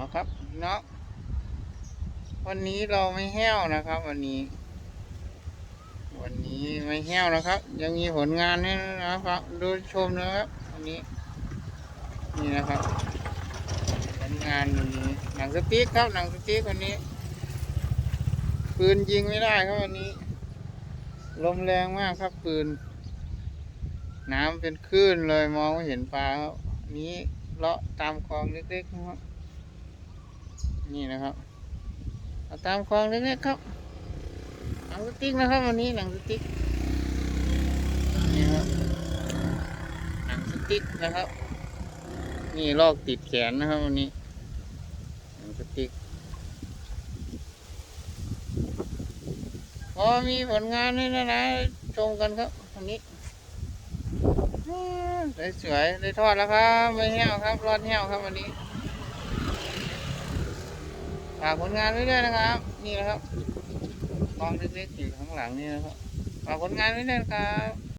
เอาครับเนาะวันนี้เราไม่แห้วนะครับ วันนี้ วันนี้ไม่แห้วนะครับ ยังมีผลงานให้นะครับดูชมนะครับวันนี้ นี่นะครับผลงานวันนี้หนังสติ๊กครับหนังสติ๊กวันนี้ปืนยิงไม่ได้ครับวันนี้ ลมแรงมากครับปืน น้ำเป็นคลื่นเลยมองไม่เห็นปลาครับนนี้เลาะตามคลองเล็กๆนะครับ นี่นะครับเอาตามคลองเล็กๆครับหนังสติ๊กนะครับวันนี้หนังสติ๊กนี่ครับหนังสติ๊กนะครับ นี่ลอกติดแขนนะครับวันนี้หนังสติ๊กพอมีผลงานนี่นะนะชมกันครับวันนี้สวยๆได้ทอดแล้วครับไม่แห้วครับรอดแห้วครับวันนี้ ฝากผลงานไว้ด้วยนะครับ นี่นะครับกองเล็กๆอยู่ข้างหลังนี่นะครับฝากผลงานไว้ด้วยนะครับ